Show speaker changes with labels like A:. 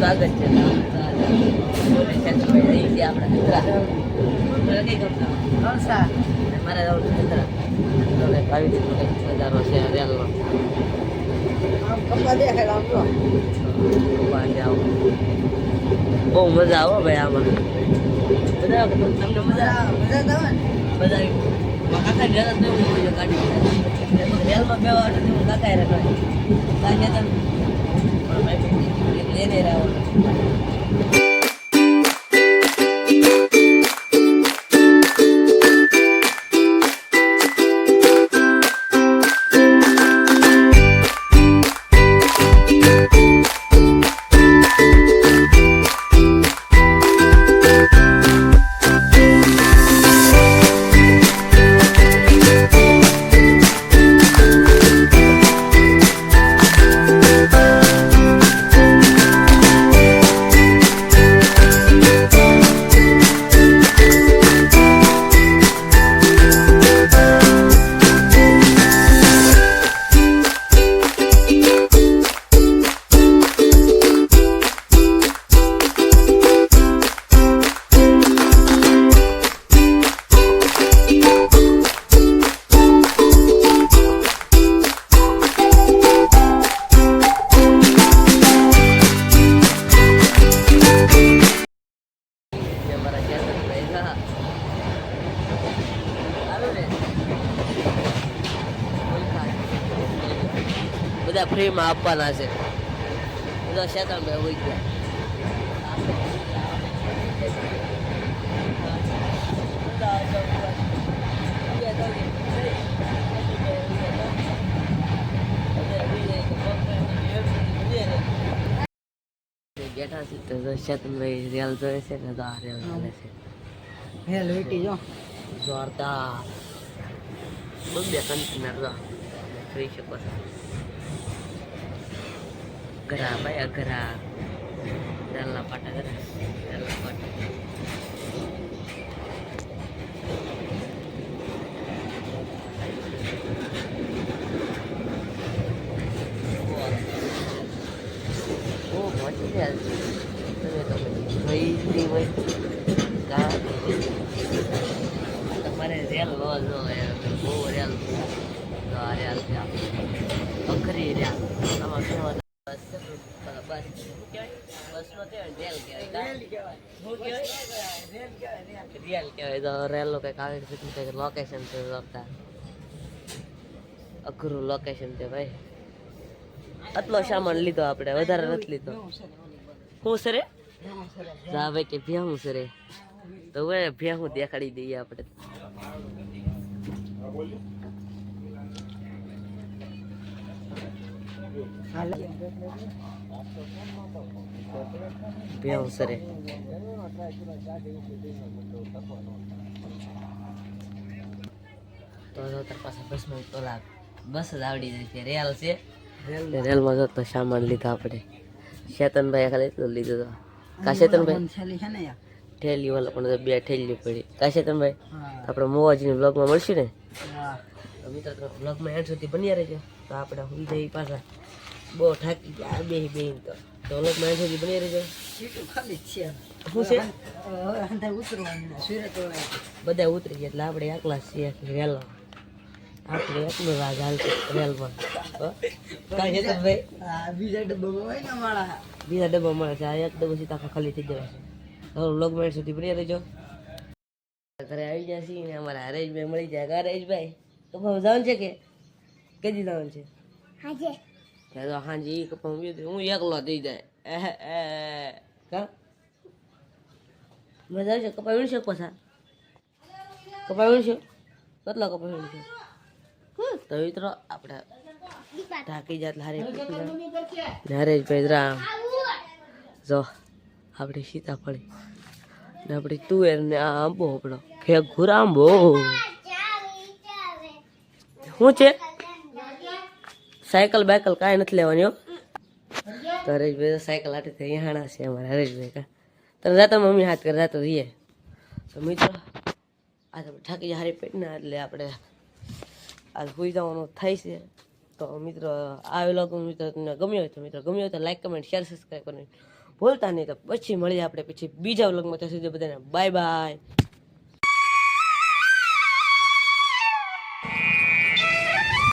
A: સ્વાગત છે મારા કંઈક વધારો છે રેલનો બહુ મજા આવો ભાઈ આમાં બધા તમને મજા આવે?
B: મજા
A: કાકા હોય કાઢી રેલમાં બે વાર કાકા રે કાઢી કાઢી હતા પણ ભાઈ બધા ફ્રીમાં આપવાના છે. બધા શેતાન ભાઈ હોય ગયા. બેઠા છે તો શેતનભાઈ રેલ છે ને તો આ રેલ ચાલે છે.
B: રેલ વેટી જો.
A: જોરદાર. બે કન્ટેનર જો. જોઈ શકો છો ઘરા ભાઈ અઘરા રેલના પાટા ઘરા રેલના પાટા તમારે રેલ લો જો બહુ રેલ તો આ રેલ છે આ. અઘરી રેલ કેવા બસ છે તો પેલા બસ શું કંઈક આવી રીતે કંઈક લોકેશન છે લખતા અઘરું લોકેશન છે ભાઈ આટલો સામાન લીધો આપણે વધારે નથી લીધો શું સરે જા ભાઈ કે ભ્યાહું સરે તો હવે ભ્યાહું દેખાડી દઈએ આપણે
B: હાલ
A: ભ્યાહું સરે તો જો તાર પાસે બસમાં પેલા બસ જ આવડી જાય છે રેલ છે. રેલમાં જો તો સામાન લીધો આપણે. શેતનભાઈ ખાલી એટલું લીધું તો કા શેતનભાઈ? ઠેલી વાળા પણ બે ઠેલી પડી. કા શેતનભાઈ? આપણે મોવાજીની બ્લોગમાં મળશું ને? મિત્ર બ્લોગમાં એન્ડ સુધી બન્યા રહેજો. તો આપણે હું જઈ પાછા. બહુ થાકી ગયા બે બેન તો. રહેજો
B: ખાલી છે.
A: શું છે?
B: હવે
A: બધા ઉતરી ગયા એટલે આપણે એકલા જ છીએ રેલો આપણે એકલો રાગ હાલતો રેલમાં હો? ભાઈ.
B: આ બીજા ડબ્બામાં હોય ને માળા.
A: બીજા ડબ્બા મળે છે આ એક ડબ્બો સીધા આખા ખાલી થઈ જાય છે. તો બ્લોગમાં એન્ડ સુધી બની રહેજો ઘરે આવી ગયા છીએ ને અમારા હરેશભાઈ મળી જાય કે તો ભાવ જવાનું છે કે? કેદી જવાનું છે? ત્યાં તો હાંજે ઈ કપાવ વીતી, હું એકલો થઈ જાય. મજા આવશે કપાવ વીણશે પાછા કપાવ વીણશે કેટલા કપાવ વીણશે તો મિત્રો આપણે ઢાંકી એટલે હારે હરેશભાઈ રામ જો આપણે સીતાફળી. ને આપણે તુવેર ને આ આંબો આપણો. ખેઘુર આંબો. શું છે? સાયકલ બાયકલ કાંઈ નથી લેવાની તો હરેશભાઈ તો સાયકલ હાથે થઈ હાણા છે અમારા, હરેશભાઈ કા. તમે જાતો મમ્મી હાથ કરે જાતો રહીએ. તો મિત્રો, આ તો ઠાકી હારી પેટના એટલે આપણે આ સુઈ જવાનું થાય છે. તો મિત્રો, આ વ્લોગ મિત્રો તમને ગમ્યો હોય તો મિત્રો ગમ્યો હોય તો લાઈક કમેન્ટ શેર સબસ્ક્રાઈબ કરીને ભૂલતા નહીં. તો પછી મળીએ આપણે પછી બીજા વ્લોગમાં. ત્યાં સુધી બધાને બાય બાય